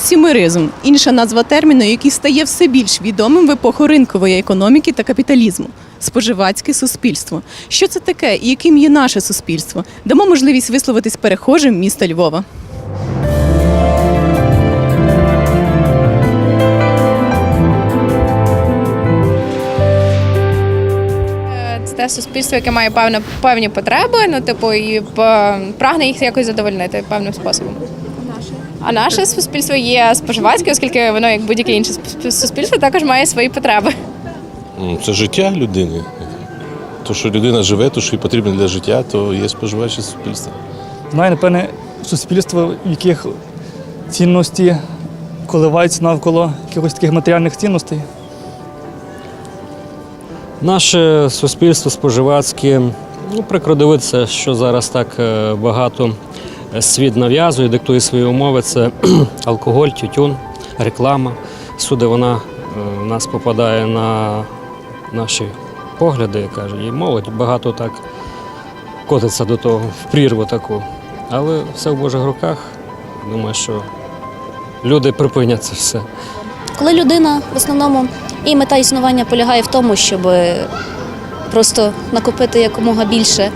Консюмеризм інша назва терміну, який стає все більш відомим в епоху ринкової економіки та капіталізму. Споживацьке суспільство. Що це таке і яким є наше суспільство? Дамо можливість висловитись перехожим міста Львова. Це те суспільство, яке має певне, певні потреби, ну, типу, і прагне їх якось задовольнити певним способом. А наше суспільство є споживацьке, оскільки воно, як будь-яке інше суспільство, також має свої потреби. Ну, Це життя людини. То, що людина живе, то, що їй потрібно для життя, то є споживаюче суспільство. Знаю, напевне, суспільство, в яких цінності коливаються навколо якихось таких матеріальних цінностей. Наше суспільство споживацьке, ну, прикро дивитися, що зараз так е, багато світ нав'язує, диктує свої умови. Це алкоголь, тютюн, реклама. Всюди вона е, в нас попадає на наші погляди, я кажу, і молодь багато так котиться до того, в прірву таку. Але все в Божих руках. Думаю, що люди припинять це все. Коли людина в основному і мета існування полягає в тому, щоб просто накопити якомога більше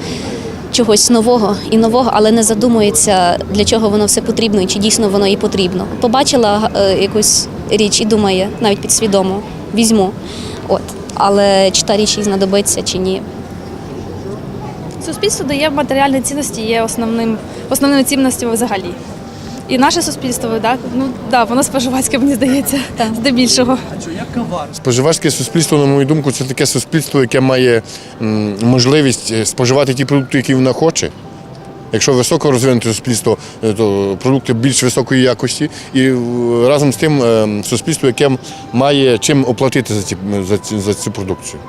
чогось нового і нового, але не задумується, для чого воно все потрібно і чи дійсно воно їй потрібно. Побачила е, якусь річ і думає, навіть підсвідомо, візьму. От. Але чи та річ їй знадобиться чи ні, Суспільство дає матеріальні цінності, є основним основними цінностями взагалі. І наше суспільство, так, ну да, воно споживацьке, мені здається, здебільшого. Споживацьке суспільство, на мою думку, це таке суспільство, яке має можливість е, споживати ті продукти, які вона хоче. Якщо високо розвинуте суспільство, е, то продукти більш високої якості, і е, разом з тим суспільство, яке має чим оплатити за, ці, за, ці, за цю продукцію.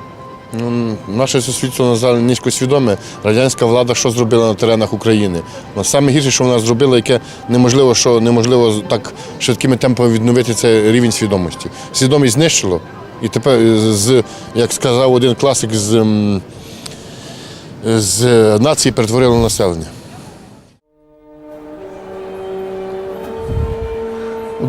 Ну, наше суспільство, на жаль, низько свідоме. Радянська влада що зробила на теренах України? Ну, Саме гірше, що вона зробила, яке неможливо, що неможливо так швидкими темпами відновити це рівень свідомості. Свідомість знищило. І тепер, е, з, як сказав один класик, з, з нації перетворило населення.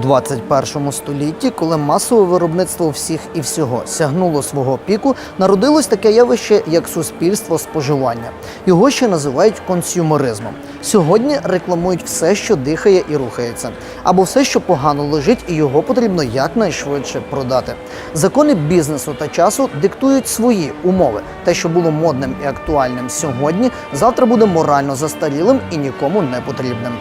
21 столітті, коли масове виробництво всіх і всього сягнуло свого піку, народилось таке явище, як суспільство споживання. Його ще називають консюмеризмом. Сьогодні рекламують все, що дихає і рухається, або все, що погано лежить, і його потрібно якнайшвидше продати. Закони бізнесу та часу диктують свої умови. Те, що було модним і актуальним сьогодні, завтра буде морально застарілим і нікому не потрібним.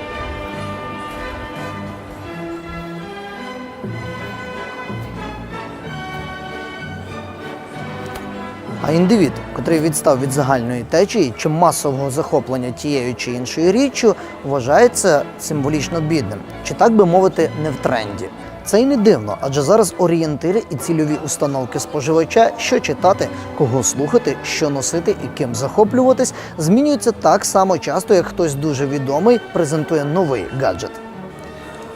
А індивід, котрий відстав від загальної течії чи масового захоплення тією чи іншою річчю, вважається символічно бідним, чи так би мовити, не в тренді. Це й не дивно, адже зараз орієнтири і цільові установки споживача, що читати, кого слухати, що носити і ким захоплюватись, змінюються так само часто, як хтось дуже відомий презентує новий гаджет.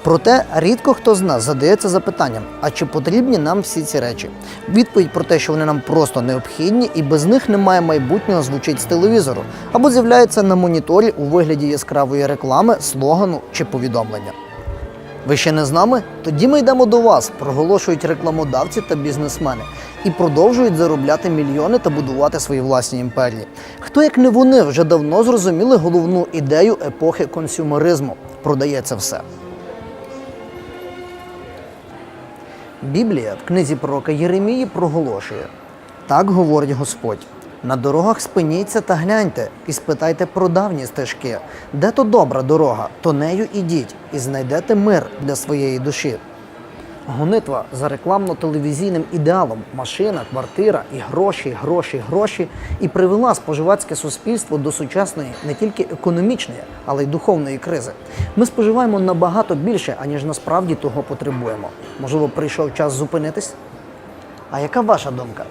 Проте рідко хто з нас задається запитанням, а чи потрібні нам всі ці речі? Відповідь про те, що вони нам просто необхідні, і без них немає майбутнього, звучить з телевізору або з'являється на моніторі у вигляді яскравої реклами, слогану чи повідомлення. Ви ще не з нами? Тоді ми йдемо до вас, проголошують рекламодавці та бізнесмени і продовжують заробляти мільйони та будувати свої власні імперії. Хто як не вони вже давно зрозуміли головну ідею епохи консюмеризму продається все. Біблія в книзі пророка Єремії проголошує: так говорить Господь. На дорогах спиніться та гляньте, і спитайте про давні стежки. Де то добра дорога, то нею ідіть, і знайдете мир для своєї душі. Гонитва за рекламно-телевізійним ідеалом машина, квартира і гроші, гроші, гроші і привела споживацьке суспільство до сучасної не тільки економічної, але й духовної кризи. Ми споживаємо набагато більше, аніж насправді того потребуємо. Можливо, прийшов час зупинитись? А яка ваша думка?